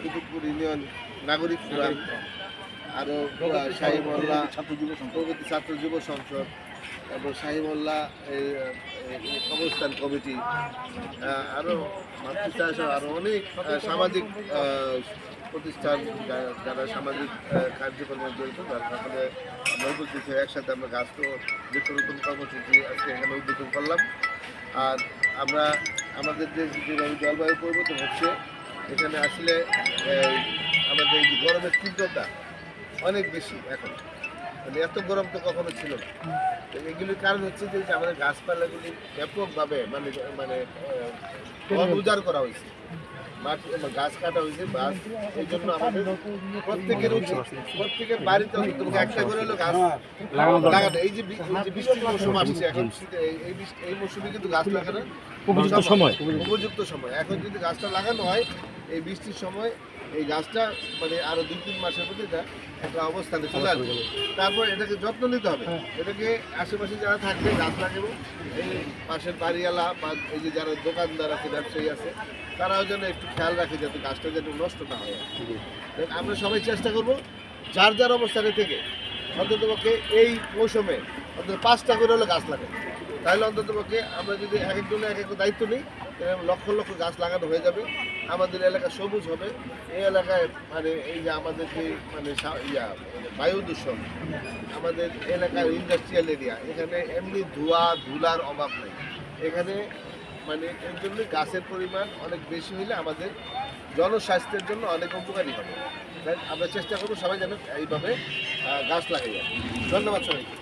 Kutubpur union নাগরিক forum আরও শাহী মোল্লা প্রগতি ছাত্র যুব সংসদ তারপর শাহী মোল্লা এই কবরস্থান কমিটি আরও মাতৃষ্ঠা আরও অনেক সামাজিক প্রতিষ্ঠান যারা সামাজিক কার্যক্রমে জড়িত তার তারপরে আমরা একসাথে আমরা গাছ তো বৃক্ষরোপণ কর্মসূচি আজকে এখানে উদ্বোধন করলাম। আর আমরা আমাদের দেশ যেভাবে জলবায়ু পরিবর্তন হচ্ছে এখানে আসলে আমাদের এই গরমের তীব্রতা অনেক বেশি এখন। মানে এত গরম তো কখনো ছিল না। এগুলির কারণ হচ্ছে যে আমাদের গাছপালাগুলি ব্যাপকভাবে মানে মানে উজাড় করা হয়েছে। মাটি গাছ কাটা হয়েছে গাছ এই জন্য আমাদের প্রত্যেকের উচিত প্রত্যেকের বাড়িতে একটা করে হলো গাছ লাগানো এই যে বৃষ্টির মৌসুম আসছে এখন এই মৌসুমে কিন্তু গাছ লাগানো উপযুক্ত সময়। উপযুক্ত সময়। এখন যদি গাছটা লাগানো হয় এই বৃষ্টির সময় এই গাছটা মানে আরও দুই তিন মাসের মধ্যে এটা একটা অবস্থানে চলে আসবে। তারপর এটাকে যত্ন নিতে হবে। এটাকে আশেপাশে যারা থাকবে গাছ লাগাবো এই পাশের বাড়িওয়ালা বা এই যে যারা দোকানদার আছে ব্যবসায়ী আছে তারাও যেন একটু খেয়াল রাখে যাতে গাছটা যেন নষ্ট না হয়। আমরা সবাই চেষ্টা করব যার যার অবস্থানে থেকে অন্ততপক্ষে এই মৌসুমে অন্তত পাঁচটা করে হলে গাছ লাগাই তাহলে অন্ততপক্ষে আমরা যদি এক একজনে এক এক দায়িত্ব নিই লক্ষ লক্ষ গাছ লাগানো হয়ে যাবে। আমাদের এলাকা সবুজ হবে। এই এলাকায় মানে এই যে আমাদের যে মানে ইয়া, বায়ু দূষণ, আমাদের এলাকার ইন্ডাস্ট্রিয়াল এরিয়া এখানে এমনি ধোঁয়া, ধুলার অভাব নেই। এখানে মানে এর জন্য গাছের পরিমাণ অনেক বেশি হলে আমাদের জনস্বাস্থ্যের জন্য অনেক উপকারী হবে। তাই আমরা চেষ্টা করব সবাই যেন এইভাবে গাছ লাগাই ধন্যবাদ সবাইকে।